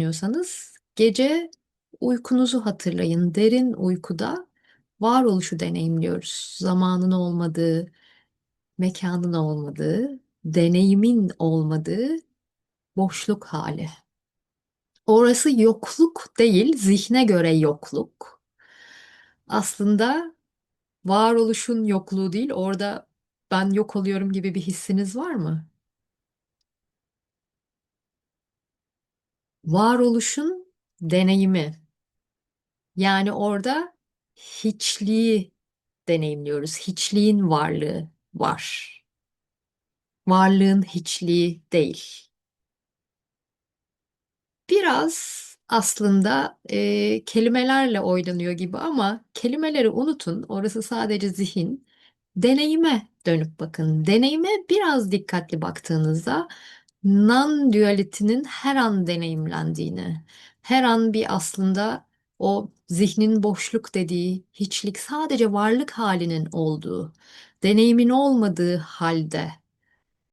düşünüyorsanız gece uykunuzu hatırlayın. Derin uykuda varoluşu deneyimliyoruz. Zamanın olmadığı, mekanın olmadığı, deneyimin olmadığı boşluk hali. Orası yokluk değil, zihne göre yokluk. Aslında varoluşun yokluğu değil, orada ben yok oluyorum gibi bir hissiniz var mı? Varoluşun deneyimi. Yani orada hiçliği deneyimliyoruz. Hiçliğin varlığı var. Varlığın hiçliği değil. Biraz aslında e, kelimelerle oynanıyor gibi ama kelimeleri unutun. Orası sadece zihin. Deneyime dönüp bakın. Deneyime biraz dikkatli baktığınızda non-duality'nin her an deneyimlendiğini, her an bir aslında o zihnin boşluk dediği, hiçlik sadece varlık halinin olduğu, deneyimin olmadığı halde